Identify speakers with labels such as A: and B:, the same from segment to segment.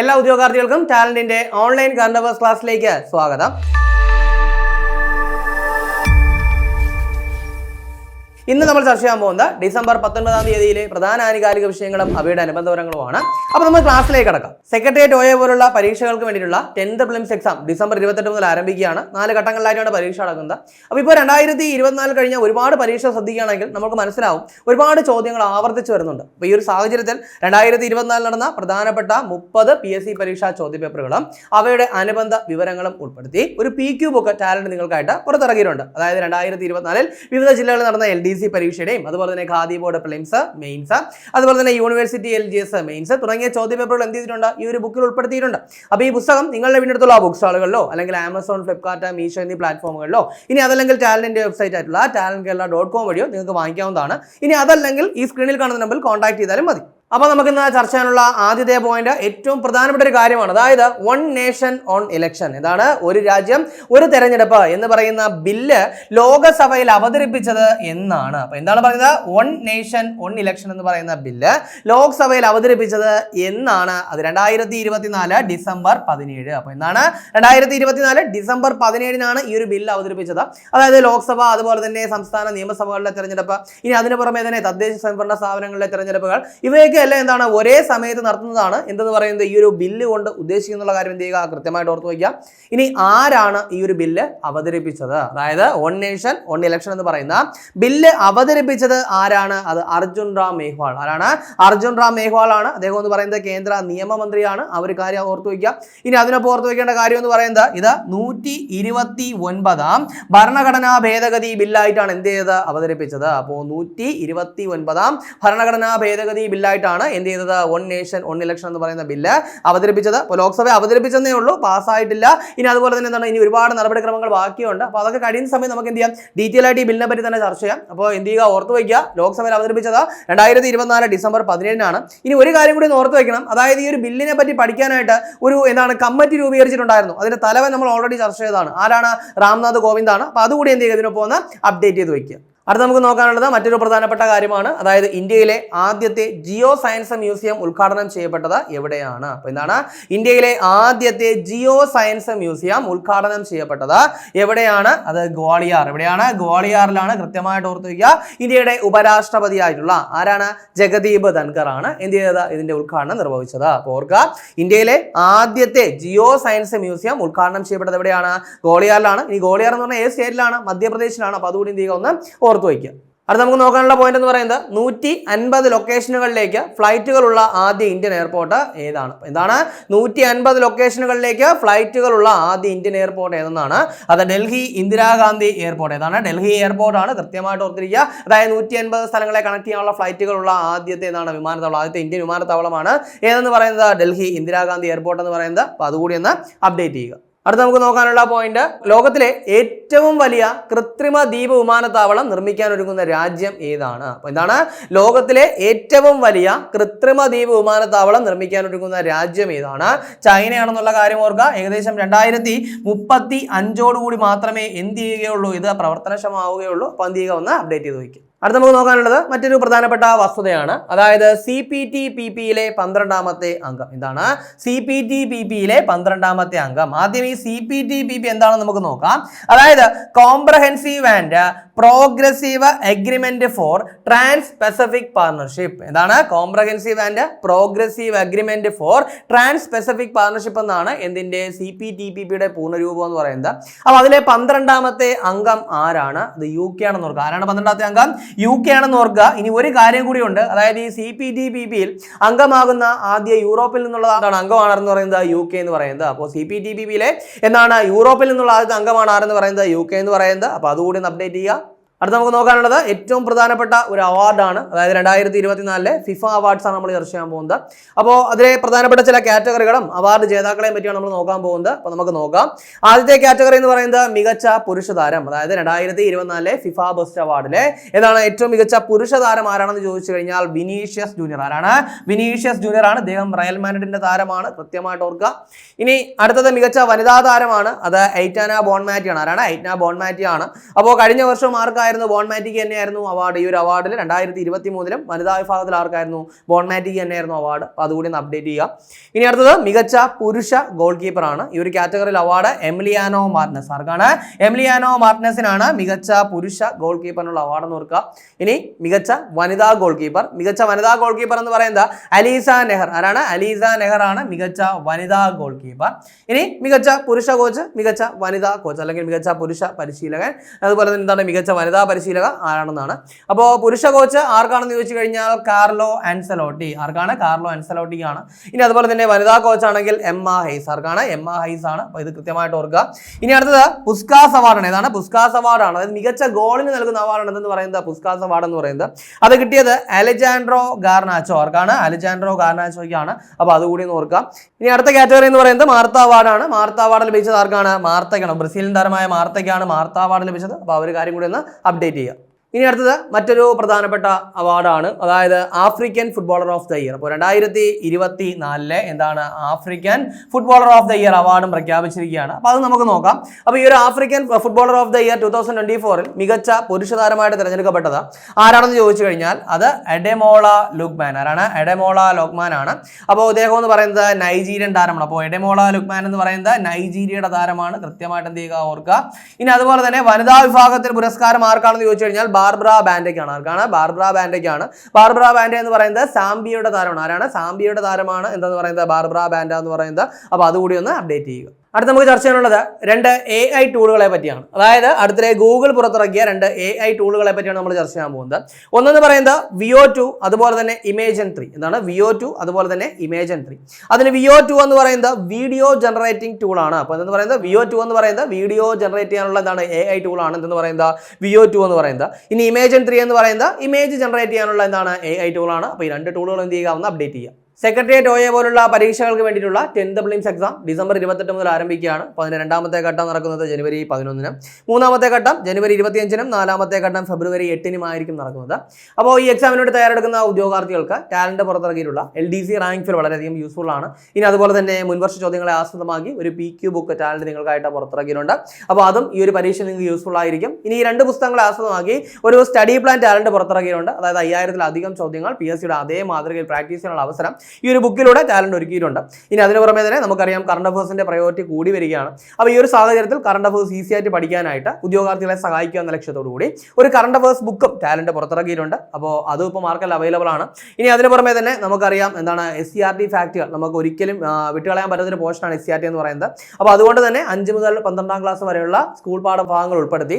A: എല്ലാ ഉദ്യോഗാർത്ഥികൾക്കും ടാലന്റിന്റെ ഓൺലൈൻ കറണ്ട് അഫയേഴ്സ് ക്ലാസ്സിലേക്ക് സ്വാഗതം. ഇന്ന് നമ്മൾ ചർച്ച ചെയ്യാൻ പോകുന്ന ഡിസംബർ പത്തൊൻപതാം തീയതിയിലെ പ്രധാന ആനുകാലിക വിഷയങ്ങളും അവയുടെ അനുബന്ധപരങ്ങളുമാണ്. അപ്പോൾ നമ്മൾ ക്ലാസ്സിലേക്ക് കടക്കാം. സെക്രട്ടേറിയറ്റ് ഒയെ പോലുള്ള പരീക്ഷകൾക്ക് വേണ്ടിയിട്ടുള്ള ടെൻത്ത് പ്ലിംസ് എക്സാം ഡിസംബർ ഇരുപത്തെട്ട് മുതൽ ആരംഭിക്കുകയാണ്. നാല് ഘട്ടങ്ങളിലായിട്ടാണ് പരീക്ഷ നടക്കുന്നത്. അപ്പോൾ ഇപ്പോൾ രണ്ടായിരത്തി ഇരുപത്തിനാല് കഴിഞ്ഞ ഒരുപാട് പരീക്ഷ ശ്രദ്ധിക്കുകയാണെങ്കിൽ നമുക്ക് മനസ്സിലാവും ഒരുപാട് ചോദ്യങ്ങൾ ആവർത്തിച്ച് വരുന്നുണ്ട്. അപ്പോൾ ഈ ഒരു സാഹചര്യത്തിൽ രണ്ടായിരത്തി ഇരുപത്തിനാലിൽ നടന്ന പ്രധാനപ്പെട്ട മുപ്പത് പി എസ് സി പരീക്ഷാ ചോദ്യപേപ്പറുകളും അവയുടെ അനുബന്ധ വിവരങ്ങളും ഉൾപ്പെടുത്തി ഒരു പി ക്യൂ ബുക്ക് ടാലന്റ് നിങ്ങൾക്കായിട്ട് പുറത്തിറങ്ങിയിട്ടുണ്ട് അതായത് രണ്ടായിരത്തി ഇരുപത്തിനാലിൽ വിവിധ ജില്ലകളിൽ നടന്ന എൽ ഡി സി പരീക്ഷയുടെയും അതുപോലെ തന്നെ ഖാദി ബോർഡ് പ്ലെയിംസ് മെയിൻസ് അതുപോലെ തന്നെ university L G S mains തുടങ്ങിയ ചോദ്യപേപ്പറുകൾ എന്ത് ചെയ്തിട്ടുണ്ട്? ഈ ഒരു ബുക്കിൽ ഉൾപ്പെടുത്തിയിട്ടുണ്ട്. അപ്പോൾ ഈ പുസ്തകം നിങ്ങളുടെ വീടിനടുത്തുള്ള ബുക്ക് സ്റ്റാളുകളിലോ അല്ലെങ്കിൽ ആമസോൺ ഫ്ലിപ്കാർട്ട് മീഷോ എന്നീ പ്ലാറ്റ്ഫോമുകളിലോ ഇനി അതല്ലെങ്കിൽ ടാലന്റ് വെബ്സൈറ്റ് ആയിട്ടുള്ള ടാലൻ കേരള ഡോട്ട് കോം വഴിയോ നിങ്ങൾക്ക് വാങ്ങിക്കാവുന്നതാണ്. ഇനി അതല്ലെങ്കിൽ ഈ സ്ക്രീനിൽ കാണുന്ന നമ്പറിൽ കോൺടാക്ട് ചെയ്താലും മതി. അപ്പോൾ നമുക്ക് ഇന്ന് ചർച്ച ചെയ്യാനുള്ള ആദ്യത്തെ പോയിന്റ് ഏറ്റവും പ്രധാനപ്പെട്ട ഒരു കാര്യമാണ്. അതായത് വൺ നേഷൻ ഓൺ ഇലക്ഷൻ ഇതാണ് ഒരു രാജ്യം ഒരു തെരഞ്ഞെടുപ്പ് എന്ന് പറയുന്ന ബില്ല് ലോകസഭയിൽ അവതരിപ്പിച്ചത് എന്നാണ്. അപ്പോൾ എന്താണ് പറയുന്നത്? വൺ നേഷൻ വൺ ഇലക്ഷൻ എന്ന് പറയുന്ന ബില്ല് ലോക്സഭയിൽ അവതരിപ്പിച്ചത് എന്നാണ്. അത് രണ്ടായിരത്തി ഇരുപത്തിനാല് ഡിസംബർ പതിനേഴ്. അപ്പോൾ എന്താണ്? രണ്ടായിരത്തി ഇരുപത്തിനാല് ഡിസംബർ പതിനേഴിനാണ് ഈ ഒരു ബില്ല് അവതരിപ്പിച്ചത്. അതായത് ലോക്സഭ അതുപോലെ തന്നെ സംസ്ഥാന നിയമസഭകളിലെ തെരഞ്ഞെടുപ്പ് ഇനി അതിന് പുറമെ തന്നെ തദ്ദേശ സ്വയംഭരണ സ്ഥാപനങ്ങളിലെ തെരഞ്ഞെടുപ്പുകൾ ഇവയൊക്കെ എല്ലാം എന്താണ്? ഒരേ സമയത്ത് നടത്തുന്നതാണ്. എന്തെന്ന് പറയുന്നത്? ഈ ഒരു ബില്ല് കൊണ്ട് ഉദ്ദേശിക്കുന്നുള്ള കാര്യം എന്ത് ചെയ്യുക? കൃത്യമായിട്ട് ഓർത്ത് വയ്ക്കുക. ഇനി ആരാണ് ഈ ഒരു ബില്ല് അവതരിപ്പിച്ചത്? അതായത് വൺ നേഷൻ വൺ ഇലക്ഷൻ എന്ന് പറയുന്ന ബില്ല് അവതരിപ്പിച്ചത് ആരാണ്? അത് അർജുൻ റാം മേഹ്വാൾ ആരാണ്? അർജുൻ റാം മേഹ്വാൾ ആണ്. അദ്ദേഹം എന്ന് പറയുന്നത് കേന്ദ്ര നിയമമന്ത്രിയാണ്. ആ ഒരു കാര്യം ഓർത്ത് വയ്ക്കുക. ഇനി അതിനൊപ്പം ഓർത്ത് വയ്ക്കേണ്ട കാര്യം എന്ന് പറയുന്നത് ഇത് നൂറ്റി ഇരുപത്തി ഒൻപതാം ഭരണഘടനാ ഭേദഗതി ബില്ലായിട്ടാണ് എന്ത് ചെയ്തത്? അവതരിപ്പിച്ചത്. അപ്പോൾ നൂറ്റി ഇരുപത്തി ഒൻപതാം ഭരണഘടനാ ഭേദഗതി ബില്ലായിട്ടാണ് എന്ത് ചെയ്തത്? വൺ നേഷൻ വൺ ഇലക്ഷൻ എന്ന് പറയുന്ന ബില്ല് അവതരിപ്പിച്ചത്. അപ്പോൾ ലോക്സഭ അവതരിപ്പിച്ചതേ ഉള്ളൂ. പാസ്സായിട്ടില്ല. ഇനി അതുപോലെ തന്നെ എന്താണ്? ഇനി ഒരുപാട് നടപടിക്രമങ്ങൾ ബാക്കിയുണ്ട്. അപ്പോൾ അതൊക്കെ കഴിയുന്ന സമയം നമുക്ക് എന്ത് ചെയ്യാം? ഡീറ്റെയിൽ ആയിട്ട് ഈ ബില്ലിനെ പറ്റി തന്നെ ചർച്ച ചെയ്യാം. അപ്പോൾ എന്ത് ചെയ്യുക? ഓർത്ത് വയ്ക്കുക. ലോക്സഭയിൽ അവതരിപ്പിച്ചത് രണ്ടായിരത്തി ഇരുപത്തിനാല് ഡിസംബർ പതിനേഴിനാണ്. ഇനി ഒരു കാര്യം കൂടി ഓർത്ത് വയ്ക്കണം. അതായത് ഈ ഒരു ബില്ലിനെ പറ്റി പഠിക്കാനായിട്ട് ഒരു എന്താണ്? കമ്മിറ്റി രൂപീകരിച്ചിട്ടുണ്ടായിരുന്നു. അതിന്റെ തലവൻ നമ്മൾ ഓൾറെഡി ചർച്ച ചെയ്തതാണ്. ആരാണ്? രാംനാഥ് കോവിന്ദാണ്. അപ്പോൾ അതുകൂടി എന്ത് ചെയ്യുക? ഇതിനൊപ്പം ഒന്ന് അപ്ഡേറ്റ് ചെയ്ത് വയ്ക്കുക. അടുത്ത നമുക്ക് നോക്കാനുള്ളത് മറ്റൊരു പ്രധാനപ്പെട്ട കാര്യമാണ്. അതായത് ഇന്ത്യയിലെ ആദ്യത്തെ ജിയോ സയൻസ് മ്യൂസിയം ഉദ്ഘാടനം ചെയ്യപ്പെട്ടത് എവിടെയാണ്? അപ്പോൾ എന്താണ്? ഇന്ത്യയിലെ ആദ്യത്തെ ജിയോ സയൻസ് മ്യൂസിയം ഉദ്ഘാടനം ചെയ്യപ്പെട്ടത് എവിടെയാണ്? അത് ഗ്വാളിയാർ. എവിടെയാണ്? ഗ്വാളിയാറിലാണ് കൃത്യമായിട്ട് ഓർത്തു വയ്ക്കുക ഇന്ത്യയുടെ ഉപരാഷ്ട്രപതി ആയിട്ടുള്ള ആരാണ്? ജഗദീപ് ധൻകർ ആണ് എന്ത് ചെയ്തത്? ഇതിന്റെ ഉദ്ഘാടനം നിർവഹിച്ചത്. അപ്പോൾ ഓർക്കുക ഇന്ത്യയിലെ ആദ്യത്തെ ജിയോ സയൻസ് മ്യൂസിയം ഉദ്ഘാടനം ചെയ്യപ്പെട്ടത് എവിടെയാണ്? ഗോളിയാറിലാണ് ഇനി ഗോളിയാർ എന്ന് പറഞ്ഞാൽ ഏത് സ്റ്റേറ്റിലാണ്? മധ്യപ്രദേശിലാണ്. അപ്പോൾ അതുകൂടി എന്ത് ചെയ്യുക ഒന്ന് ഓർത്ത് വയ്ക്കുക. അത് നമുക്ക് നോക്കാനുള്ള പോയിന്റ് എന്ന് പറയുന്നത് നൂറ്റി അൻപത് ലൊക്കേഷനുകളിലേക്ക് ഫ്ലൈറ്റുകളുള്ള ആദ്യ ഇന്ത്യൻ എയർപോർട്ട് ഏതാണ്? എന്താണ്? നൂറ്റി അൻപത് ലൊക്കേഷനുകളിലേക്ക് ഫ്ലൈറ്റുകളുള്ള ആദ്യ ഇന്ത്യൻ എയർപോർട്ട് ഏതെന്നാണ്? അത് ഡൽഹി ഇന്ദിരാഗാന്ധി എയർപോർട്ട് ഏതാണ്? ഡൽഹി എയർപോർട്ട് ആണ് കൃത്യമായിട്ട് ഓർത്തിരിക്കുക. അതായത് നൂറ്റി അൻപത് സ്ഥലങ്ങളെ കണക്ട് ചെയ്യാനുള്ള ഫ്ലൈറ്റുകളുള്ള ആദ്യത്തെ ഏതാണ്? വിമാനത്താവളം ആദ്യത്തെ ഇന്ത്യൻ വിമാനത്താവളമാണ്. ഏതെന്ന് പറയുന്നത്? ഡൽഹി ഇന്ദിരാഗാന്ധി എയർപോർട്ട് എന്ന് പറയുന്നത്. അപ്പോൾ അതുകൂടി ഒന്ന് അപ്ഡേറ്റ് ചെയ്യുക. അടുത്ത നമുക്ക് നോക്കാനുള്ള പോയിന്റ് ലോകത്തിലെ ഏറ്റവും വലിയ കൃത്രിമ ദ്വീപ് വിമാനത്താവളം നിർമ്മിക്കാൻ ഒരുങ്ങുന്ന രാജ്യം ഏതാണ്? അപ്പോൾ എന്താണ്? ലോകത്തിലെ ഏറ്റവും വലിയ കൃത്രിമ ദ്വീപ് വിമാനത്താവളം നിർമ്മിക്കാൻ ഒരുങ്ങുന്ന രാജ്യം ഏതാണ്? ചൈനയാണെന്നുള്ള കാര്യം ഓർക്കുക. ഏകദേശം രണ്ടായിരത്തി മുപ്പത്തി അഞ്ചോടുകൂടി മാത്രമേ എന്ത് ചെയ്യുകയുള്ളൂ? ഇത് പ്രവർത്തനക്ഷമമാവുകയുള്ളൂ. അപ്പോൾ എന്ത് ചെയ്യുക? ഒന്ന് അപ്ഡേറ്റ് ചെയ്ത് വയ്ക്കും അടുത്ത നമുക്ക് നോക്കാനുള്ളത് മറ്റൊരു പ്രധാനപ്പെട്ട വസ്തുതയാണ്. അതായത് സി പി ടി പി പിയിലെ പന്ത്രണ്ടാമത്തെ അംഗം. എന്താണ്? സി പി ടി പി പിയിലെ പന്ത്രണ്ടാമത്തെ അംഗം. ആദ്യം ഈ C P T P P എന്താണെന്ന് നമുക്ക് നോക്കാം. അതായത് comprehensive and progressive agreement for trans Pacific partnership എന്താണ്? Comprehensive and progressive agreement for trans Pacific partnership എന്നാണ് എന്തിന്റെ? സി പി ടി പി പിയുടെ പൂർണരൂപം എന്ന് പറയുന്നത്. അപ്പോൾ അതിലെ പന്ത്രണ്ടാമത്തെ അംഗം ആരാണ്? ഇത് യു കെ ആണെന്ന് ഓർക്കുക. ആരാണ് പന്ത്രണ്ടാമത്തെ അംഗം? യു കെ ആണെന്ന് ഓർക്കുക. ഇനി ഒരു കാര്യം കൂടി ഉണ്ട് അതായത് ഈ സി പി ടി പി പിയിൽ അംഗമാകുന്ന ആദ്യ യൂറോപ്പിൽ നിന്നുള്ള അംഗമാണ് എന്ന് പറയുന്നത് യു കെ എന്ന് പറയുന്നത്. അപ്പോൾ സി പി ടി പി പിയിലെ എന്താണ് യൂറോപ്പിൽ നിന്നുള്ള ആദ്യത്തെ അംഗമാണ് ആരെന്ന് പറയുന്നത്? യു കെ എന്ന് പറയുന്നത്. അപ്പോൾ അതുകൂടി ഒന്ന് അപ്ഡേറ്റ് ചെയ്യുക. അടുത്ത നമുക്ക് നോക്കാനുള്ളത് ഏറ്റവും പ്രധാനപ്പെട്ട ഒരു അവാർഡാണ്. അതായത് രണ്ടായിരത്തി ഇരുപത്തിനാലിലെ ഫിഫ അവാർഡ്സ് ആണ് നമ്മൾ ചർച്ച ചെയ്യാൻ പോകുന്നത്. അപ്പോൾ അതിലെ പ്രധാനപ്പെട്ട ചില കാറ്റഗറികളും അവാർഡ് ജേതാക്കളെയും പറ്റിയാണ് നമ്മൾ നോക്കാൻ പോകുന്നത്. അപ്പോൾ നമുക്ക് നോക്കാം. ആദ്യത്തെ കാറ്റഗറി എന്ന് പറയുന്നത് മികച്ച പുരുഷ താരം അതായത് രണ്ടായിരത്തി ഇരുപത്തിനാലിലെ ഫിഫ ബെസ്റ്റ് അവാർഡിലെ ഏതാണ് ഏറ്റവും മികച്ച പുരുഷ താരം ആരാണെന്ന് ചോദിച്ചു കഴിഞ്ഞാൽ വിനീഷ്യസ് ജൂനിയർ ആരാണ്? വിനീഷ്യസ് ജൂനിയർ ആണ്. അദ്ദേഹം റയൽ മാൻഡ്രിഡിന്റെ താരമാണ്. കൃത്യമായിട്ട് ഓർക്കുക. ഇനി അടുത്തത് മികച്ച വനിതാ താരമാണ്. അത് ഐറ്റാന ബോൺമാറ്റിയാണ്. ആരാണ്? ഐറ്റാന ബോൺമാറ്റിയാണ്. അപ്പോൾ കഴിഞ്ഞ വർഷം ആർക്കായിരുന്നു ബോൺമാറ്റിക്ക് തന്നെയായിരുന്നു അവാർഡ് ഈ ഒരു അവാർഡിൽ രണ്ടായിരത്തി ഇരുപത്തി മൂന്നിലും വനിതാ വിഭാഗത്തിൽ ആർക്കായിരുന്നു ബോൺമാറ്റിക്ക് തന്നെയായിരുന്നു അവാർഡ് അപ്പോൾ അതുകൂടി ഒന്ന് അപ്ഡേറ്റ് ചെയ്യുക ഇനി അടുത്തത് മികച്ച പുരുഷ ഗോൾ കീപ്പറാണ് ഈ ഒരു കാറ്റഗറിയിൽ അവാർഡ് എംലിയാനോ മാർട്ടിനസ് ആർക്കാണ്? എംലിയാനോ മാർട്ടിനസിനാണ് മികച്ച പുരുഷ ഗോൾ കീപ്പറിനുള്ള അവാർഡ് എന്ന് ഓർക്കുക. ഇനി മികച്ച വനിതാ ഗോൾ കീപ്പർ മികച്ച വനിതാ ഗോൾ കീപ്പർ എന്ന് പറയുന്നത് അലീസ നെഹർ. ആരാണ്? അലീസ നെഹർ ആണ് മികച്ച വനിതാ ഗോൾ കീപ്പർ ഇനി മികച്ച പുരുഷ കോച്ച് മികച്ച വനിതാ കോച്ച് അല്ലെങ്കിൽ മികച്ച പുരുഷ പരിശീലകൻ. അതുപോലെ തന്നെ എന്താണ്? മികച്ച വനിതാ പരിശീലക ആരാണെന്നാണ്. അപ്പോൾ പുരുഷ കോച്ച് ആർക്കാണെന്ന് ചോദിച്ചു കഴിഞ്ഞാൽ കാർലോ ആൻസലോട്ടി. ആർക്കാണ്? കാർലോ ആൻസലോട്ടിക്കാണ് ഇനി അതുപോലെ തന്നെ വനിതാ കോച്ച് ആണെങ്കിൽ എം ആ ഹൈസ്. ആർക്കാണ്? എം ആ ഹൈസ് ആണ്. അപ്പോൾ ഇത് കൃത്യമായിട്ട് ഓർക്കുക. ഇനി അടുത്തത് പുസ്കാസ് അവാർഡാണ് ഏതാണ്? പുസ്കാസ് അവാർഡാണ് അതായത് മികച്ച ഗോളിന് നൽകുന്ന അവാർഡാണ് എന്ന് പറയുന്നത് പുസ്കാസ് അവാർഡ് എന്ന് പറയുന്നത്. അത് കിട്ടിയത് അലജാൻഡ്രോ ഗാർനാച്ചോ. ആർക്കാണ്? അലജാൻഡ്രോ ഗാർനാച്ചോയ്ക്കാണ്. അപ്പോൾ അതുകൂടി ഒന്ന് ഓർക്കുക. ഇനി അടുത്ത കാറ്റഗറി എന്ന് പറയുന്നത് മാർത്ത അവാർഡാണ്. മാർത്ത അവാർഡ് ലഭിച്ചത് ആർക്കാണ്? മാർത്തയ്ക്കാണ്. ബ്രസീലിൻ താരമായ മാർത്തയ്ക്കാണ് മാർത്ത അവാർഡ് ലഭിച്ചത്. അപ്പോൾ ആ ഒരു കാര്യം കൂടി ഒന്ന് അപ്ഡേറ്റ് ചെയ്യുക ഇനി അടുത്തത് മറ്റൊരു പ്രധാനപ്പെട്ട അവാർഡാണ്. അതായത് African footballer of the year അപ്പോൾ രണ്ടായിരത്തി ഇരുപത്തി നാലിലെ എന്താണ് African footballer of the year അവാർഡും പ്രഖ്യാപിച്ചിരിക്കുകയാണ്. അപ്പോൾ അത് നമുക്ക് നോക്കാം. അപ്പോൾ ഈ ഒരു African footballer of the year two thousand twenty ഫോറിൽ മികച്ച പുരുഷ താരമായിട്ട് തിരഞ്ഞെടുക്കപ്പെട്ടത് ആരാണെന്ന് ചോദിച്ചു കഴിഞ്ഞാൽ അത് എഡെമോള ലുക്മാൻ. ആരാണ്? എഡെമോള ലുക്മാൻ ആണ്. അപ്പോൾ ഇദ്ദേഹം എന്ന് പറയുന്നത് നൈജീരിയൻ താരമാണ്. അപ്പോൾ എഡെമോള ലുക്മാൻ എന്ന് പറയുന്നത് നൈജീരിയയുടെ താരമാണ്. കൃത്യമായിട്ട് എന്ത് ചെയ്യുക? ഓർക്കുക. ഇനി അതുപോലെ തന്നെ വനിതാ വിഭാഗത്തിൽ പുരസ്കാരം ആർക്കാണെന്ന് ചോദിച്ചു കഴിഞ്ഞാൽ ബാർബ്ര ബാൻഡയ്ക്കാണ്. ആർക്കാണ്? ബാർബ്ര ബാൻഡയ്ക്കാണ്. ബാർബ്ര ബാൻഡ എന്ന് പറയുന്നത് സാംബിയയുടെ താരമാണ്. ആരാണ്? സാംബിയയുടെ താരമാണ് എന്തെന്ന് പറയുന്നത്? ബാർബ്ര ബാൻഡ എന്ന് പറയുന്നത്. അപ്പോൾ അതുകൂടി ഒന്ന് അപ്ഡേറ്റ് ചെയ്യുക. അടുത്ത നമുക്ക് ചർച്ച ചെയ്യാനുള്ളത് രണ്ട് എ ഐ ടൂളുകളെ പറ്റിയാണ്. അതായത് അടുത്തിടെ ഗൂഗിൾ പുറത്തിറക്കിയ രണ്ട് എ ഐ ടൂളുകളെ പറ്റിയാണ് നമ്മൾ ചർച്ച ചെയ്യാൻ പോകുന്നത്. ഒന്നെന്ന് പറയുന്നത് വിയോ ടു അതുപോലെ തന്നെ ഇമേജൻ ത്രീ എന്താണ്? വിയോ ടു അതുപോലെ തന്നെ ഇമേജൻ ത്രീ അതിന് വിയോ ടു എന്ന് പറയുന്നത് വീഡിയോ ജനറേറ്റിംഗ് ടൂളാണ് അപ്പോൾ എന്തെന്ന് പറയുന്നത്? വിയോ ടു എന്ന് പറയുന്നത് വീഡിയോ ജനറേറ്റ് ചെയ്യാനുള്ള എന്താണ്? എ ഐ ടൂളാണ് എന്തെന്ന് പറയുന്നത്? വിയോ ടു എന്ന് പറയുന്നത്. ഇനി ഇമേജൻ ത്രീ എന്ന് പറയുന്നത് ഇമേജ് ജനറേറ്റ് ചെയ്യാനുള്ള എന്താണ്? എ ഐ ടൂളാണ് അപ്പോൾ ഈ രണ്ട് ടൂളുകൾ എന്ത് ചെയ്യുക? അപ്ഡേറ്റ് ചെയ്യുക. സെക്രട്ടേറിയറ്റ് ഒയെ പോലുള്ള പരീക്ഷകൾക്ക് വേണ്ടിയിട്ടുള്ള ടെൻത്ത് പ്ലിംസ് എക്സാം ഡിസംബർ ഇരുപത്തെട്ട് മുതൽ ആരംഭിക്കുകയാണ്. അപ്പോൾ അതിന്റെ രണ്ടാമത്തെ ഘട്ടം നടക്കുന്നത് ജനുവരി പതിനൊന്നിന്. മൂന്നാമത്തെ ഘട്ടം ജനുവരി ഇരുപത്തിയഞ്ചിനും നാലാമത്തെ ഘട്ടം ഫെബ്രുവരി എട്ടിനുമായിരിക്കും നടക്കുന്നത്. അപ്പോൾ ഈ എക്സാമിനോട് തയ്യാറെടുക്കുന്ന ഉദ്യോഗാർത്ഥികൾക്ക് talent പുറത്തിറക്കിയിട്ടുള്ള L D C rank file വളരെയധികം യൂസ്ഫുൾ ആണ്. ഇനി അതുപോലെ തന്നെ മുൻവർഷ ചോദ്യങ്ങളെ ആസ്പദമാക്കി ഒരു പി ക്യു ബുക്ക് ടാലന്റ് നിങ്ങൾക്കായിട്ട് പുറത്തിറക്കിയിട്ടുണ്ട്. അപ്പോൾ അതും ഈ ഒരു പരീക്ഷ നിങ്ങൾക്ക് യൂസ്ഫുൾ ആയിരിക്കും. ഇനി ഈ രണ്ട് പുസ്തകങ്ങളെ ആസ്പദമാക്കി ഒരു സ്റ്റഡി പ്ലാൻ ടാലന്റ് പുറത്തിറക്കിയിട്ടുണ്ട്. അതായത് അയ്യായിരത്തിലധികം ചോദ്യങ്ങൾ പി എസ് സിയുടെ അതേ മാതൃകയിൽ പ്രാക്ടീസ് ചെയ്യാനുള്ള അവസരം ഈ ഒരു ബുക്കിലൂടെ ടാലന്റ് ഒരുക്കിയിട്ടുണ്ട്. ഇനി അതിന് പുറമെ തന്നെ നമുക്കറിയാം കറണ്ട് അഫേഴ്സിന്റെ പ്രയോറിറ്റി കൂടി വരികയാണ്. അപ്പോൾ ഈ ഒരു സാഹചര്യത്തിൽ കറണ്ട് അഫേഴ്സ് ഈസി ആയിട്ട് പഠിക്കാനായിട്ട് ഉദ്യോഗാർത്ഥികളെ സഹായിക്കുക എന്ന ലക്ഷ്യത്തോടു കൂടി ഒരു കറണ്ട് അഫേഴ്സ് ബുക്കും ടാലന്റ് പുറത്തിറക്കിയിട്ടുണ്ട്. അപ്പോൾ അതും ഇപ്പോൾ മാർക്കറ്റിൽ അവൈലബിൾ ആണ്. ഇനി അതിന് പുറമെ തന്നെ നമുക്കറിയാം എന്താണ് എസ് സി ആർ ടി ഫാക്ടുകൾ നമുക്ക് ഒരിക്കലും വിട്ടുകളയാൻ പറ്റാത്തൊരു പോർഷനാണ് എസ് സി ആർ ടി എന്ന് പറയുന്നത്. അപ്പോൾ അതുകൊണ്ട് തന്നെ അഞ്ച് മുതൽ പന്ത്രണ്ടാം ക്ലാസ് വരെയുള്ള സ്കൂൾ പാഠഭാഗങ്ങൾ ഉൾപ്പെടുത്തി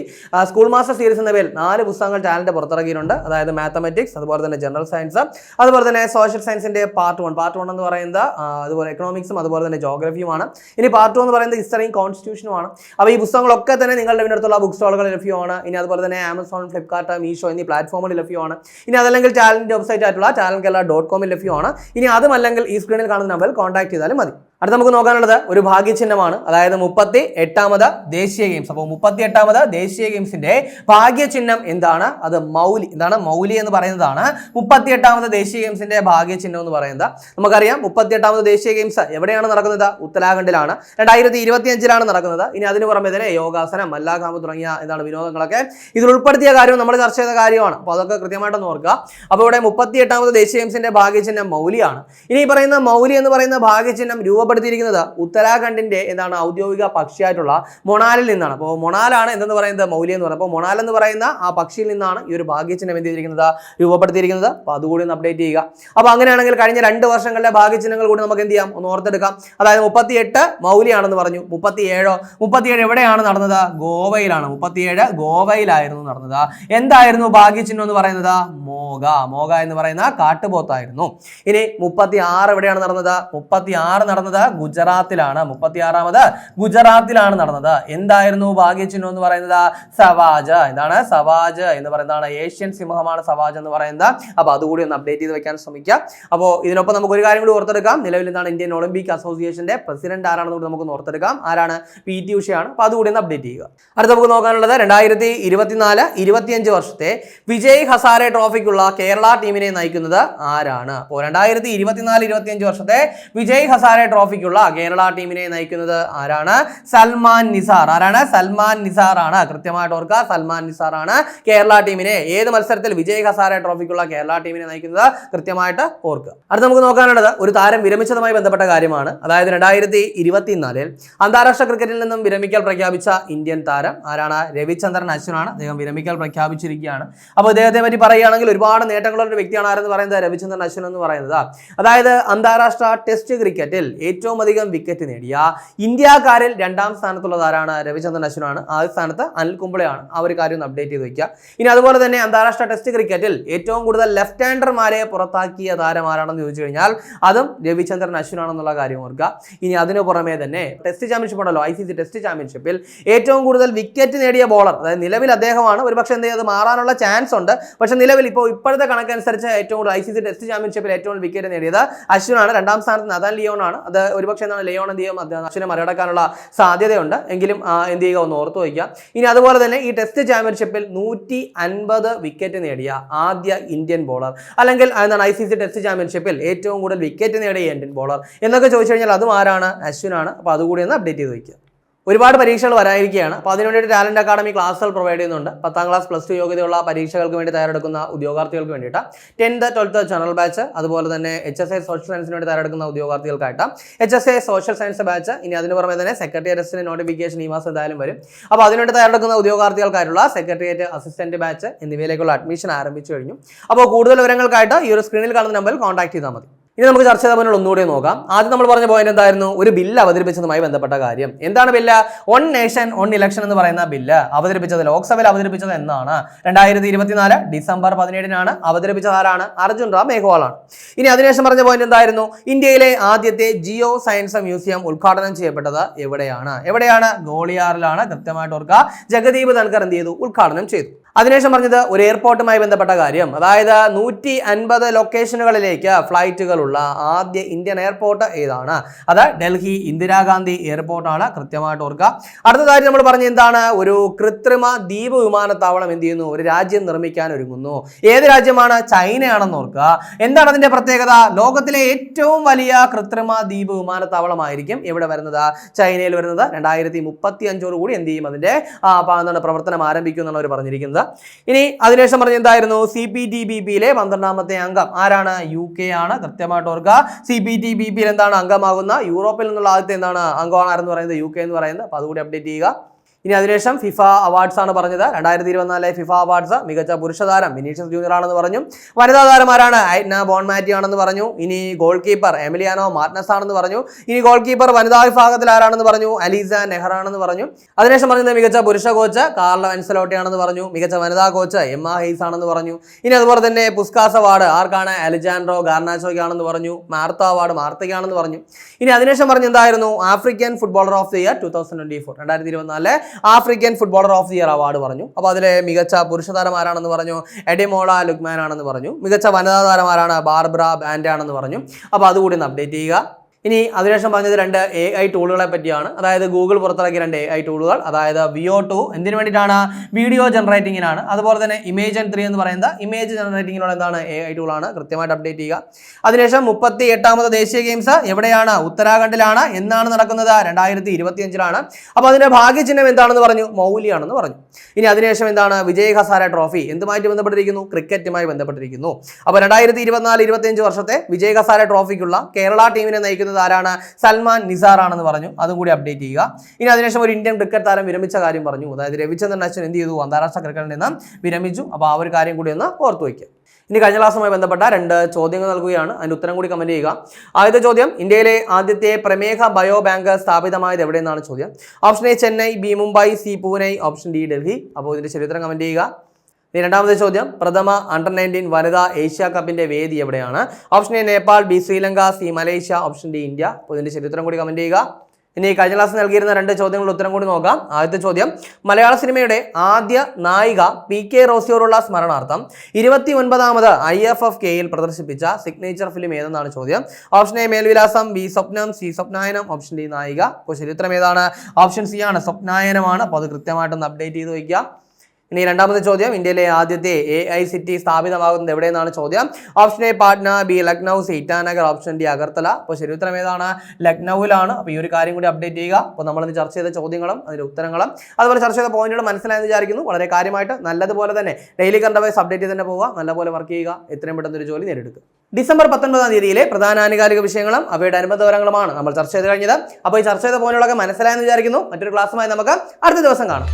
A: സ്കൂൾ മാസ്റ്റർ സീരീസ് എന്ന പേരിൽ നാല് പുസ്തകങ്ങൾ ടാലന്റ് പുറത്തിറക്കിയിട്ടുണ്ട്. അതായത് മാത്തമെറ്റിക്സ് അതുപോലെ തന്നെ ജനറൽ സയൻസ് അതുപോലെ തന്നെ സോഷ്യൽ സയൻസിന്റെ പാർട്ട് വൺ പാർട്ട് വൺ എന്ന് പറയുന്നത് അതുപോലെ എക്കണോമിക്സും അതുപോലെ തന്നെ ജോഗ്രഫിയുമാണ് ഇനി പാർട്ട് ടു എന്ന് പറയുന്നത് ഹിസ്റ്ററിയും കോൺസ്റ്റിറ്റ്യൂഷനുമാണ് അപ്പോൾ ഈ പുസ്തകങ്ങളൊക്കെ തന്നെ നിങ്ങളുടെ വീടിനടുത്തുള്ള ബുക്ക് സ്റ്റോളുകളിൽ ലഭ്യമാണ്. ഇനി അതുപോലെ തന്നെ ആമസോൺ ഫ്ലിപ്കാർട്ട് മീഷോ എന്നീ പ്ലാറ്റ്ഫോമിൽ ലഭ്യമാണ്. ഇനി അതല്ലെങ്കിൽ ടാലന്റ് വെബ്സൈറ്റ് ആയിട്ടുള്ള ടാലന്റ് കേരള ഡോട്ട് കോമിൽ ലഭ്യമാണ്. ഇനി അതുമല്ലെങ്കിൽ ഈ സ്ക്രീനിൽ കാണുന്ന നമ്പറിൽ കോൺടാക്ട് ചെയ്താലും മതി. അടുത്ത നമുക്ക് നോക്കാനുള്ളത് ഒരു ഭാഗ്യചിഹ്നമാണ്. അതായത് മുപ്പത്തി എട്ടാമത് ദേശീയ ഗെയിംസ് അപ്പോൾ മുപ്പത്തി എട്ടാമത് ദേശീയ ഗെയിംസിന്റെ ഭാഗ്യചിഹ്നം എന്താണ്? അത് മൗലി എന്താണ്? മൗലി എന്ന് പറയുന്നതാണ്. മുപ്പത്തി എട്ടാമത് ദേശീയ ഗെയിംസിന്റെ ഭാഗ്യചിഹ്നം എന്ന് പറയുന്നത്. നമുക്കറിയാം മുപ്പത്തി എട്ടാമത് ദേശീയ ഗെയിംസ് എവിടെയാണ് നടക്കുന്നത്? ഉത്തരാഖണ്ഡിലാണ്. രണ്ടായിരത്തി ഇരുപത്തി അഞ്ചിലാണ് നടക്കുന്നത്. ഇനി അതിന് പുറമെ തന്നെ യോഗാസനം മല്ലാകാമ്പ് തുടങ്ങിയ എന്താണ് വിനോദങ്ങളൊക്കെ ഇതിൽ ഉൾപ്പെടുത്തിയ കാര്യം നമ്മൾ ചർച്ച ചെയ്ത കാര്യമാണ്. അപ്പോൾ അതൊക്കെ കൃത്യമായിട്ടൊന്ന് ഓർക്കുക. അപ്പോൾ ഇവിടെ മുപ്പത്തി എട്ടാമത് ദേശീയ ഗെയിംസിന്റെ ഭാഗ്യചിഹ്നം മൗലിയാണ്. ഇനി പറയുന്ന മൗലി എന്ന് പറയുന്ന ഭാഗ്യചിഹ്നം രൂപപ്പെടുത്തിയിരിക്കുന്നത് ഉത്തരാഖണ്ഡിന്റെ എന്താണ് ഔദ്യോഗിക പക്ഷിയായിട്ടുള്ള മൊണാലിൽ നിന്നാണ്. അപ്പോൾ മൊണാലാണ് എന്തെന്ന് പറയുന്നത് മൗലി എന്ന് പറയുന്നത്. അപ്പോൾ മൊണാൽ എന്ന് പറയുന്ന ആ പക്ഷിയിൽ നിന്നാണ് ഈ ഒരു ഭാഗ്യചിഹ്നം എന്ത് ചെയ്തിരിക്കുന്നത്? രൂപപ്പെടുത്തിയിരിക്കുന്നത്. അപ്പോൾ അതുകൂടി ഒന്ന് അപ്ഡേറ്റ് ചെയ്യുക. അപ്പോൾ അങ്ങനെയാണെങ്കിൽ കഴിഞ്ഞ രണ്ട് വർഷങ്ങളിലെ ഭാഗ്യചിഹ്നങ്ങൾ കൂടി നമുക്ക് എന്ത് ചെയ്യാം? ഒന്ന് ഓർത്തെടുക്കാം. അതായത് മുപ്പത്തിയെട്ട് മൗലിയാണെന്ന് പറഞ്ഞു. മുപ്പത്തിയേഴോ? മുപ്പത്തിയേഴ് എവിടെയാണ് നടന്നത്? ഗോവയിലാണ്. മുപ്പത്തിയേഴ് ഗോവയിലായിരുന്നു നടന്നത്. എന്തായിരുന്നു ഭാഗ്യചിഹ്നം എന്ന് പറയുന്നത്? മോഗ. മോഗ എന്ന് പറയുന്ന കാട്ടുപോത്തായിരുന്നു. ഇനി മുപ്പത്തി ആറ് എവിടെയാണ് നടന്നത്? മുപ്പത്തി ആറ് നടന്നത് ഗുജറാത്തിലാണ്. മുപ്പത്തി ആറാമത് ഗുജറാത്തിലാണ് നടന്നത്. എന്തായിരുന്നു ഭാഗ്യചിഹ്നം എന്ന് പറയുന്നത്? സവാജ്. എന്താണ്? സവാജ് എന്ന് പറയുന്നതാണ് ഏഷ്യൻ സിംഹമാണ് സവാജ് എന്ന് പറയുന്നത്. അപ്പൊ അതുകൂടി ഒന്ന് അപ്ഡേറ്റ് ചെയ്ത് വെക്കാൻ ശ്രമിക്കുക അപ്പോൾ ഇതിനൊപ്പം നമുക്ക് ഒരു കാര്യം കൂടി ഓർത്തെടുക്കാം. നിലവിൽ എന്താണ് ഇന്ത്യൻ ഒളിമ്പിക് അസോസിയേഷന്റെ പ്രസിഡന്റ് ആരാണെന്ന് കൂടി നമുക്ക് ഓർത്തെടുക്കാം. ആരാണ്? പി ടി ഉഷയാണ്. അപ്പൊ അതുകൂടി ഒന്ന് അപ്ഡേറ്റ് ചെയ്യുക. അടുത്ത നമുക്ക് നോക്കാനുള്ളത് രണ്ടായിരത്തി ഇരുപത്തിനാല് ഇരുപത്തിയഞ്ച് വർഷത്തെ വിജയ് ഹസാരെ ട്രോഫിക്കുള്ള കേരള ടീമിനെ നയിക്കുന്നത് ആരാണ്? അപ്പോൾ രണ്ടായിരത്തി ഇരുപത്തിനാല് ഇരുപത്തിയഞ്ച് വർഷത്തെ വിജയ് ഹസാരെ ട്രോഫി ട്രോഫിക്കുള്ള കേരള ടീമിനെ നയിക്കുന്നത് ആരാണ്? സൽമാൻ നിസാർ. ആരാണ്? സൽമാൻ നിസാർ ആണ് കൃത്യമായിട്ട് ഓർക്കുക സൽമാൻ നിസാർ ആണ് കേരള ടീമിനെ ഏത് മത്സരത്തിൽ വിജയ് ഹസാര ട്രോഫിക്കുള്ള കേരള ടീമിനെ നയിക്കുന്നത് കൃത്യമായിട്ട് ഓർക്കുക. അടുത്ത് നമുക്ക് നോക്കാനുള്ളത് ഒരു താരം വിരമിച്ചതുമായി ബന്ധപ്പെട്ട കാര്യമാണ്. അതായത് രണ്ടായിരത്തി ഇരുപത്തിനാലിൽ അന്താരാഷ്ട്ര ക്രിക്കറ്റിൽ നിന്നും വിരമിക്കൽ പ്രഖ്യാപിച്ച ഇന്ത്യൻ താരം ആരാണ്? രവിചന്ദ്രൻ അശ്വനാണ്. അദ്ദേഹം വിരമിക്കൽ പ്രഖ്യാപിച്ചിരിക്കുകയാണ്. അപ്പോൾ അദ്ദേഹത്തെ പറ്റി പറയുകയാണെങ്കിൽ ഒരുപാട് നേട്ടങ്ങളുള്ള ഒരു വ്യക്തിയാണ് ആരെന്ന് പറയുന്നത് രവിചന്ദ്രൻ അശ്വൻ എന്ന് പറയുന്നത്. അതായത് അന്താരാഷ്ട്ര ടെസ്റ്റ് ക്രിക്കറ്റിൽ ഏറ്റവും അധികം വിക്കറ്റ് നേടിയ ഇന്ത്യക്കാരിൽ രണ്ടാം സ്ഥാനത്തുള്ളത് ആരാണ്? രവിചന്ദ്രൻ അശ്വിനാണ്. ആദ്യ സ്ഥാനത്ത് അനിൽ കുംബ്ലെയാണ് ആ ഒരു കാര്യം ഒന്ന് അപ്ഡേറ്റ് ചെയ്ത് വയ്ക്കുക ഇനി അതുപോലെ തന്നെ അന്താരാഷ്ട്ര ടെസ്റ്റ് ക്രിക്കറ്റിൽ ഏറ്റവും കൂടുതൽ ലെഫ്റ്റ് ഹാൻഡർമാരെ പുറത്താക്കിയ താരം ആരാണെന്ന് ചോദിച്ചു കഴിഞ്ഞാൽ അതും രവിചന്ദ്രൻ അശ്വിനാണെന്നുള്ള കാര്യം ഓർക്കുക. ഇനി അതിനു പുറമെ തന്നെ ടെസ്റ്റ് ചാമ്പ്യൻഷിപ്പ് ഉണ്ടല്ലോ ഐ സി സി ടെസ്റ്റ് ചാമ്പ്യൻഷിപ്പിൽ ഏറ്റവും കൂടുതൽ വിക്കറ്റ് നേടിയ ബോളർ അതായത് നിലവിൽ അദ്ദേഹമാണ്. ഒരുപക്ഷെ എന്ത് ചെയ്ത്? മാറാനുള്ള ചാൻസ് ഉണ്ട്. പക്ഷേ നിലവിൽ ഇപ്പോൾ ഇപ്പോഴത്തെ കണക്കനുസരിച്ച് ഏറ്റവും കൂടുതൽ ഐ സി സി ടെസ്റ്റ് ചാമ്പ്യൻഷിപ്പിൽ ഏറ്റവും കൂടുതൽ വിക്കറ്റ് നേടിയത് അശ്വിനാണ്. രണ്ടാം സ്ഥാനത്ത് നദാൻ ലിയോൺ ആണ് അത് ഒരുപക്ഷെ എന്താണ് ലിയോൺ എന്ത് ചെയ്യും? അച്ഛനെ മറികടക്കാനുള്ള സാധ്യതയുണ്ട്. എങ്കിലും എന്ത് ചെയ്യുക? ഒന്ന് ഓർത്തു വയ്ക്കുക. ഇനി അതുപോലെ തന്നെ ഈ ടെസ്റ്റ് ചാമ്പ്യൻഷിപ്പിൽ നൂറ്റി അൻപത് വിക്കറ്റ് നേടിയ ആദ്യ ഇന്ത്യൻ ബോളർ അല്ലെങ്കിൽ എന്താണ് ഐ സി സി ടെസ്റ്റ് ചാമ്പ്യൻഷിപ്പിൽ ഏറ്റവും കൂടുതൽ വിക്കറ്റ് നേടിയ ഇന്ത്യൻ ബോളർ എന്നൊക്കെ ചോദിച്ചു കഴിഞ്ഞാൽ അതും ആരാണ്? അശ്വിനാണ്. അപ്പോൾ അതുകൂടി ഒന്ന് അപ്ഡേറ്റ് ചെയ്ത് വയ്ക്കുക. ഒരുപാട് പരീക്ഷകൾ വരാനിരിക്കുകയാണ്. അപ്പോൾ അതിനുവേണ്ടി ടാലന്റ് അക്കാഡമി ക്ലാസ്സുകൾ പ്രൊവൈഡ് ചെയ്യുന്നുണ്ട്. പത്താം ക്ലാസ് പ്ലസ് ടു യോഗ്യതയുള്ള പരീക്ഷകൾക്ക് വേണ്ടി തയ്യാറെടുക്കുന്ന ഉദ്യോഗാർത്ഥികൾക്ക് വേണ്ടിയിട്ട്. ടെൻത്ത് ട്വൽത്ത് ജനറൽ ബാച്ച് അതുപോലെ തന്നെ എച്ച് എസ് എ സോഷ്യൽ സയൻസിന് വേണ്ടി തയ്യാറെടുക്കുന്ന ഉദ്യോഗാർത്ഥികൾക്കായിട്ട്. H S A social science batch ഇനി അതിന് പുറമെ തന്നെ സെക്രട്ടേറിയറ്റ് നോട്ടിഫിക്കേഷൻ ഈ മാസം എന്തായാലും വരും. അപ്പോൾ അതിനുവേണ്ടി തയ്യാറെടുക്കുന്ന ഉദ്യോഗാർത്ഥികൾക്കായിട്ടുള്ള സെക്രട്ടേറിയറ്റ് അസിസ്റ്റന്റ് ബാച്ച് എന്നിവയിലേക്കുള്ള അഡ്മിഷൻ ആരംഭിച്ചു കഴിഞ്ഞു. അപ്പോൾ കൂടുതൽ വിവരങ്ങൾക്കായിട്ട് ഈ ഒരു സ്ക്രീനിൽ കാണുന്ന നമ്പറിൽ കോൺടാക്ട് ചെയ്താൽ മതി. ഇനി നമുക്ക് ചർച്ച ചെയ്താൽ ഒന്നുകൂടി നോക്കാം. ആദ്യം നമ്മൾ പറഞ്ഞ പോയിന്റ് എന്തായിരുന്നു? ഒരു ബില്ല് അവതരിപ്പിച്ചതുമായി ബന്ധപ്പെട്ട കാര്യം. എന്താണ് bill one nation one election എന്ന് പറയുന്ന ബില്ല് അവതരിപ്പിച്ചത് ലോക്സഭയിൽ അവതരിപ്പിച്ചത് എന്നാണ്. രണ്ടായിരത്തി ഇരുപത്തിനാല് ഡിസംബർ പതിനേഴിനാണ് അവതരിപ്പിച്ചത് ആരാണ്? അർജുൻ റാം മേഘ്വാളാണ്. ഇനി അതിനുശേഷം പറഞ്ഞ പോയിന്റ് എന്തായിരുന്നു? ഇന്ത്യയിലെ ആദ്യത്തെ ജിയോ സയൻസ് മ്യൂസിയം ഉദ്ഘാടനം ചെയ്യപ്പെട്ടത് എവിടെയാണ്? എവിടെയാണ്? ഗോളിയാറിലാണ് കൃത്യമായിട്ട് ഓർക്കുക. ജഗദീപ് ധൻകർ എന്ത് ചെയ്തു? ഉദ്ഘാടനം ചെയ്തു. അതിനുശേഷം പറഞ്ഞത് ഒരു എയർപോർട്ടുമായി ബന്ധപ്പെട്ട കാര്യം. അതായത് നൂറ്റി അൻപത് ലൊക്കേഷനുകളിലേക്ക് ഫ്ലൈറ്റുകളുള്ള ആദ്യ ഇന്ത്യൻ എയർപോർട്ട് ഏതാണ്? അത് ഡൽഹി ഇന്ദിരാഗാന്ധി എയർപോർട്ടാണ് കൃത്യമായിട്ട് ഓർക്കുക. അടുത്തതായി നമ്മൾ പറഞ്ഞ എന്താണ്? ഒരു കൃത്രിമ ദ്വീപ് വിമാനത്താവളം എന്ത് ചെയ്യുന്നു? ഒരു രാജ്യം നിർമ്മിക്കാൻ ഒരുങ്ങുന്നു. ഏത് രാജ്യമാണ്? ചൈനയാണെന്ന് ഓർക്കുക. എന്താണ് അതിന്റെ പ്രത്യേകത? ലോകത്തിലെ ഏറ്റവും വലിയ കൃത്രിമ ദ്വീപ് വിമാനത്താവളമായിരിക്കും ഇവിടെ വരുന്നത്? ചൈനയിൽ വരുന്നത്. രണ്ടായിരത്തി മുപ്പത്തി അഞ്ചോട് കൂടി എന്ത് ചെയ്യും? അതിന്റെ എന്താണ് പ്രവർത്തനം ആരംഭിക്കും എന്നാണ് അവർ പറഞ്ഞിരിക്കുന്നത്. ഇനി അതിനുശേഷം പറഞ്ഞ എന്തായിരുന്നു? സി പി ടി ബി പിയിലെ പന്ത്രണ്ടാമത്തെ അംഗം ആരാണ്? യു കെ ആണ്. കൃത്യമായിട്ട് ഓർക്കുക. സി പി ടി ബി പിയിൽ എന്താണ് അംഗമാകുന്ന? യൂറോപ്പിൽ നിന്നുള്ള ആദ്യത്തെ എന്താണ്? അംഗമാണ് ആരെന്ന് പറയുന്നത്? യു കെ എന്ന് പറയുന്നത്. അപ്പോൾ അതുകൂടി അപ്ഡേറ്റ് ചെയ്യുക. ഇനി അതിനുശേഷം ഫിഫ അവാർഡ്സ് ആണ് പറഞ്ഞത്. രണ്ടായിരത്തി ഇരുപത്തിനാലിലെ ഫിഫ അവാർഡ്സ് മികച്ച പുരുഷതാരം വിനീഷ്യസ് ജൂനിയർ ആണെന്ന് പറഞ്ഞു. വനിതാ താരമാരാണ് ഐറ്റ്ന ബോൺമാറ്റി ആണെന്ന് പറഞ്ഞു. ഇനി ഗോൾ കീപ്പർ എമിലിയാനോ മാർട്ടനസ് ആണെന്ന് പറഞ്ഞു. ഇനി ഗോൾ കീപ്പർ വനിതാ വിഭാഗത്തിൽ ആരാണെന്ന് പറഞ്ഞു? അലീസ നെഹ്റാണെന്ന് പറഞ്ഞു. അതിനുശേഷം പറഞ്ഞത് മികച്ച പുരുഷ കോച്ച് കാർലോ എൻസലോട്ടി ആണെന്ന് പറഞ്ഞു. മികച്ച വനിതാ കോച്ച് എം ആ ഹെയ്സ് ആണെന്ന് പറഞ്ഞു. ഇനി അതുപോലെ തന്നെ പുസ്കാസ് അവാർഡ് ആർക്കാണ് അലിജാൻഡ്രോ ഗാർനാച്ചോയ്ക്ക് ആണെന്ന് പറഞ്ഞു. മാർത്ത അവാർഡ് മാർത്തയ്ക്കാണെന്ന് പറഞ്ഞു. ഇനി അതിനുശേഷം പറഞ്ഞെന്തായിരുന്നു African footballer of the year two thousand twenty four രണ്ടായിരത്തി ഇരുപത്തിനാലിലെ African footballer of the year award പറഞ്ഞു. അപ്പോൾ അതിലെ മികച്ച പുരുഷ താരം ആരാണെന്ന് പറഞ്ഞു എഡിമോള ലുക്മാൻ ആണെന്ന് പറഞ്ഞു മികച്ച വനിതാ താരമാരാണ് ബാർബ്ര ബാൻഡ് ആണെന്ന് പറഞ്ഞു. അപ്പോൾ അതുകൂടി ഒന്ന് അപ്ഡേറ്റ് ചെയ്യുക. ഇനി അതിനുശേഷം പറഞ്ഞത് രണ്ട് എ ഐ ടൂളുകളെ പറ്റിയാണ്. അതായത് ഗൂഗിൾ പുറത്തിറക്കിയ രണ്ട് എ ഐ ടൂളുകൾ അതായത് വിയോ ടു എന്തിനു വേണ്ടിയിട്ടാണ്? വീഡിയോ ജനറേറ്റിങ്ങിനാണ് അതുപോലെ തന്നെ ഇമേജ് എൻ ത്രീ എന്ന് പറയുന്ന ഇമേജ് ജനറേറ്റിങ്ങിനുള്ള എന്താണ് എ ഐ ടൂളാണ് കൃത്യമായിട്ട് അപ്ഡേറ്റ് ചെയ്യുക. അതിനുശേഷം മുപ്പത്തി എട്ടാമത് ദേശീയ ഗെയിംസ് എവിടെയാണ്? ഉത്തരാഖണ്ഡിലാണ്. എന്നാണ് നടക്കുന്നത്? രണ്ടായിരത്തി ഇരുപത്തിയഞ്ചിലാണ് അപ്പോൾ അതിന്റെ ഭാഗ്യചിഹ്നം എന്താണെന്ന് പറഞ്ഞു? മൗലിയാണെന്ന് പറഞ്ഞു. ഇനി അതിനുശേഷം എന്താണ്? വിജയ് ഹസാര ട്രോഫി എന്തുമായിട്ട് ബന്ധപ്പെട്ടിരിക്കുന്നു? ക്രിക്കറ്റുമായി ബന്ധപ്പെട്ടിരിക്കുന്നു. അപ്പോൾ രണ്ടായിരത്തി ഇരുപത്തിനാല് ഇരുപത്തിയഞ്ച് വർഷത്തെ വിജയ് ഹസാര ട്രോഫിക്കുള്ള കേരള ടീമിനെ നയിക്കുന്നത് ആരാണ്? സൽമാൻ നിസാർ ആണെന്ന് പറഞ്ഞു. അതും കൂടി അപ്ഡേറ്റ് ചെയ്യുക. ഇനി അതിനുശേഷം ഒരു ഇന്ത്യൻ ക്രിക്കറ്റ് താരം വിരമിച്ച കാര്യം പറഞ്ഞു. അതായത് രവിചന്ദ്രൻ അശ്വൻ എന്ത് ചെയ്തു? അന്താരാഷ്ട്ര ക്രിക്കറ്റിൽ നിന്ന് വിരമിച്ചു. അപ്പോൾ ആ ഒരു കാര്യം കൂടി ഒന്ന് ഓർത്തു വയ്ക്കുക. ഇനി കഴിഞ്ഞ ക്ലാസ്സുമായി ബന്ധപ്പെട്ട രണ്ട് ചോദ്യങ്ങൾ നൽകുകയാണ്. അതിന്റെ ഉത്തരം കൂടി കമന്റ് ചെയ്യുക. ആദ്യത്തെ ചോദ്യം ഇന്ത്യയിലെ ആദ്യത്തെ പ്രമേഹ ബയോ ബാങ്ക് സ്ഥാപിതമായത് എവിടെയെന്നാണ് ചോദ്യം. Option A Chennai. B Mumbai. C Pune. Option D Delhi. അപ്പോൾ ഇതിന്റെ ചരിത്രം കമന്റ് ചെയ്യുക. ഇനി രണ്ടാമത്തെ ചോദ്യം. പ്രഥമ അണ്ടർ നയന്റീൻ വനിതാ ഏഷ്യ കപ്പിന്റെ വേദി എവിടെയാണ്? Option A Nepal B Sri Lanka C Malaysia option D India. അപ്പോൾ ഇതിന്റെ ചരിത്രം കൂടി കമന്റ് ചെയ്യുക. ഇനി കഴിഞ്ഞ ക്ലാസ് നൽകിയിരുന്ന രണ്ട് ചോദ്യങ്ങളുടെ ഉത്തരം കൂടി നോക്കാം. ആദ്യത്തെ ചോദ്യം. മലയാള സിനിമയുടെ ആദ്യ നായിക പി കെ റോസിയോടുള്ള സ്മരണാർത്ഥം. ഇരുപത്തി ഒൻപതാമത് ഐ എഫ് എഫ് കെയിൽ പ്രദർശിപ്പിച്ച സിഗ്നേച്ചർ ഫിലിം ഏതെന്നാണ് ചോദ്യം? Option A Melvilasam B Swapnam C Swapnayanam option D Nayika. അപ്പോൾ ചരിത്രം ഏതാണ്? ഓപ്ഷൻ സി ആണ്. സ്വപ്നായനമാണ്. അപ്പോൾ അത് കൃത്യമായിട്ടൊന്ന് അപ്ഡേറ്റ് ചെയ്ത് വയ്ക്കുക. ഇനി രണ്ടാമത്തെ ചോദ്യം ഇന്ത്യയിലെ ആദ്യത്തെ എ ഐ സി ടി സ്ഥാപിതമാകുന്നത് എവിടെയെന്നാണ് ചോദ്യം? Option A Patna B Lucknow C Itanagar option D Agartala. അപ്പോൾ ശരി ഉത്തരം ഏതാണ്? ലക്നൌവിലാണ്. അപ്പോൾ ഈ ഒരു കാര്യം കൂടി അപ്ഡേറ്റ് ചെയ്യുക. അപ്പോൾ നമ്മൾ ഇന്ന് ചർച്ച ചെയ്ത ചോദ്യങ്ങളും അതിന്റെ ഉത്തരങ്ങളും അതുപോലെ ചർച്ച ചെയ്ത പോയിന്റുകൾ മനസ്സിലായെന്ന് വിചാരിക്കുന്നു. വളരെ കാര്യമായിട്ട് നല്ലതുപോലെ തന്നെ ഡെയിലി കണ്ട വൈസ് അപ്ഡേറ്റ് തന്നെ പോവുക. നല്ലപോലെ വർക്ക് ചെയ്യുക. എത്രയും പെട്ടെന്ന് ഒരു ജോലി നേടിയെടുക്കുക. ഡിസംബർ പത്തൊൻപതാം തീയതിയിലെ പ്രധാന ആനുകാലിക വിഷയങ്ങളും അവയുടെ അനുബന്ധ വിവരങ്ങളുമാണ് നമ്മൾ ചർച്ച ചെയ്ത് കഴിഞ്ഞത്. അപ്പോൾ ഈ ചർച്ച ചെയ്ത പോയിന്റുകളൊക്കെ മനസ്സിലായെന്ന് വിചാരിക്കുന്നു. മറ്റൊരു ക്ലാസ്സുമായി നമുക്ക് അടുത്ത ദിവസം കാണാം.